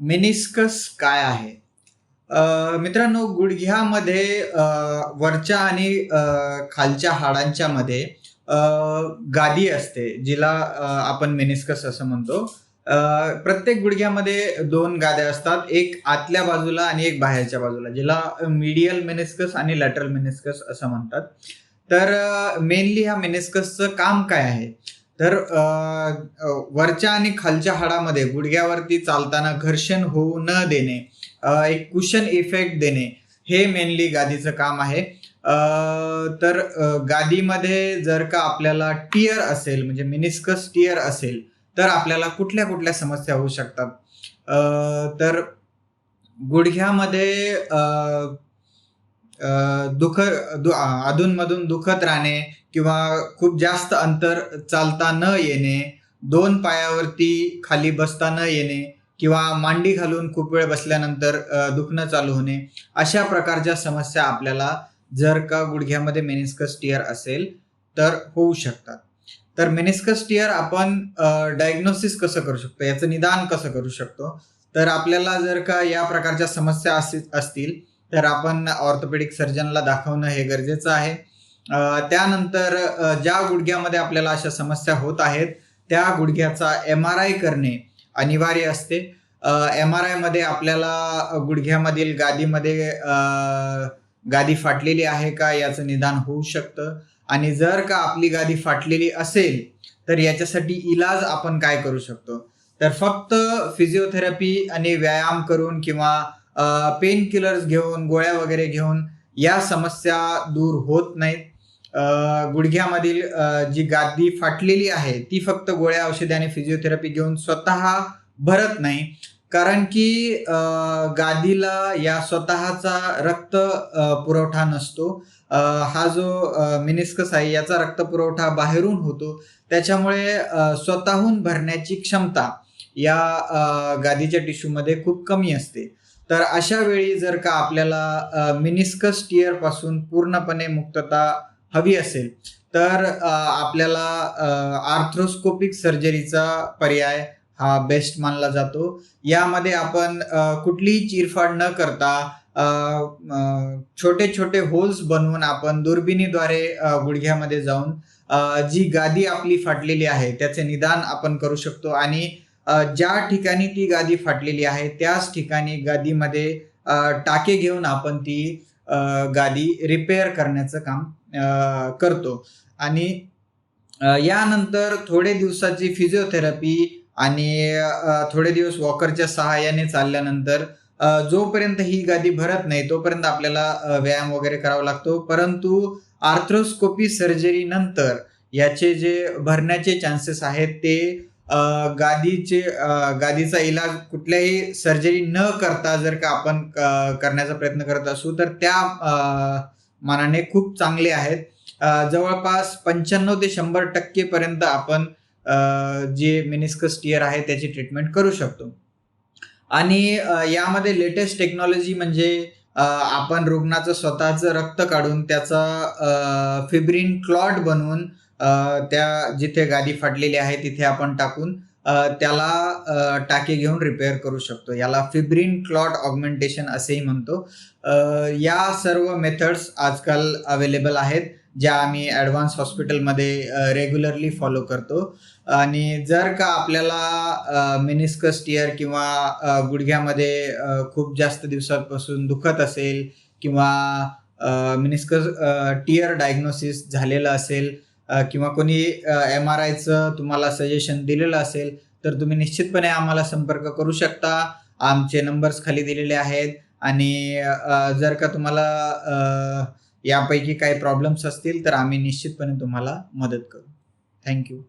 Meniscus काय आहे? मित्रांनो गुडघ्यामध्ये वरच्या आणि खालच्या हाडांच्या मध्ये गादी असते जिला आपण मेनिस्कस असं म्हणतो. प्रत्येक गुडघ्यामध्ये दोन गाद्या असतात एक आतल्या बाजूला आणि एक बाहेरच्या बाजूला जिला मिडियल मेनिस्कस आणि लॅटरल मेनिस्कस असं म्हणतात. तर मेनली ह्या मेनिस्कसचं काम काय आहे? तर वरच्या आणि खालच्या हाडामध्ये गुडघ्यावरती चालताना घर्षण होऊ न देणे एक कुशन इफेक्ट देणे हे मेनली गादीचं काम आहे. तर गादीमध्ये जर का आपल्याला टियर असेल म्हणजे मिनिस्कस टियर असेल तर आपल्याला कुठल्या कुठल्या समस्या होऊ शकतात? तर गुडघ्यामध्ये दुख दु अधूनमधून दुखत राहणे किंवा खूप जास्त अंतर चालता न येणे दोन पायावरती खाली बसता न येणे किंवा मांडी घालून खूप वेळ बसल्यानंतर दुखणं चालू होणे अशा प्रकारच्या समस्या आपल्याला जर का गुडघ्यामध्ये मेनिस्कस टियर असेल तर होऊ शकतात. तर मेनिस्कस टियर आपण डायग्नोसिस कसं करू शकतो? याचं निदान कसं करू शकतो? तर आपल्याला जर का या प्रकारच्या समस्या असतील तर आपण ऑर्थोपेडिक सर्जनला दाखवणं हे गरजेचं आहे. त्यानंतर ज्या गुडघ्यामध्ये आपल्याला अशा समस्या होत आहेत त्या गुडघ्याचा एम आर आय करणे अनिवार्य असते. एम आर आयमध्ये आपल्याला गुडघ्यामधील गादीमध्ये गादी फाटलेली आहे का याचं निदान होऊ शकतं. आणि जर का आपली गादी फाटलेली असेल तर याच्यासाठी इलाज आपण काय करू शकतो? तर फक्त फिजिओथेरपी आणि व्यायाम करून किंवा पेन किलर्स घेऊन गोळ्या वगैरे घेऊन या समस्या दूर होत नाहीत. गुडघ्यामधील जी गादी फाटलेली आहे ती फक्त गोळ्या औषधे आणि फिजिओथेरपी घेऊन स्वतः भरत नाही. कारण की गादीला या स्वतःचा रक्त पुरवठा नसतो. हा जो मिनिस्कस आहे याचा रक्त पुरवठा बाहेरून होतो. त्याच्यामुळे स्वतःहून भरण्याची क्षमता या गादीच्या टिश्यूमध्ये खूप कमी असते. तर अशा वेळी जर का आपल्याला मिनिस्कस टियरपासून पूर्णपणे मुक्तता हवी असेल तर आपल्याला आर्थ्रोस्कोपिक सर्जरीचा पर्याय हा बेस्ट मानला जातो. यामध्ये आपण कुठलीही चिरफाड न करता छोटे छोटे होल्स बनवून आपण दुर्बिणीद्वारे गुडघ्यामध्ये जाऊन जी गादी आपली फाटलेली आहे त्याचे निदान आपण करू शकतो. आणि ज्या ठिकाणी ती गादी फाटलेली आहे त्याच ठिकाणी गादीमध्ये टाके घेऊन आपण ती गादी रिपेअर करण्याचं काम करतो. आणि यानंतर थोडे दिवसाची फिजिओथेरपी आणि थोडे दिवस वॉकरच्या सहाय्याने चालल्यानंतर जोपर्यंत ही गादी भरत नाही तोपर्यंत आपल्याला व्यायाम वगैरे करावा लागतो. परंतु आर्थ्रोस्कोपी सर्जरी नंतर याचे जे भरण्याचे चान्सेस आहेत ते गादीचे गादीचा इलाज कुठल्याही सर्जरी न करता जर का आपण क- करण्याचा प्रयत्न करत असू तर त्या मानाने खूप चांगले आहेत. जवळपास पंच्याण्णव ते शंभर टक्के पर्यंत आपण जे मिनिस्कस टियर आहे त्याची ट्रीटमेंट करू शकतो. आणि यामध्ये लेटेस्ट टेक्नॉलॉजी म्हणजे आपण रुग्णाचं स्वतःचं रक्त काढून त्याचा फिब्रिन क्लॉट बनवून त्या जिथे गादी फाटलेली आहे तिथे आपण टाकून त्याला टाके घेऊन रिपेअर करू शकतो. याला फिब्रिन क्लॉट ऑगमेंटेशन असेही म्हणतो. या सर्व मेथड्स आजकाल अवेलेबल आहेत ज्या आम्ही ॲडव्हान्स हॉस्पिटलमध्ये रेग्युलरली फॉलो करतो. आणि जर का आपल्याला मिनिस्कस टिअर किंवा गुडघ्यामध्ये खूप जास्त दिवसापासून दुखत असेल किंवा मिनिस्कस टिअर डायग्नोसिस झालेलं असेल किंवा कोणी एम आर आयचं तुम्हाला सजेशन दिलेलं असेल तर तुम्ही निश्चितपणे आम्हाला संपर्क करू शकता. आमचे नंबर्स खाली दिलेले आहेत. आणि जर का तुम्हाला यापैकी काही प्रॉब्लेम्स असतील तर आम्ही निश्चितपणे तुम्हाला मदत करू. थँक्यू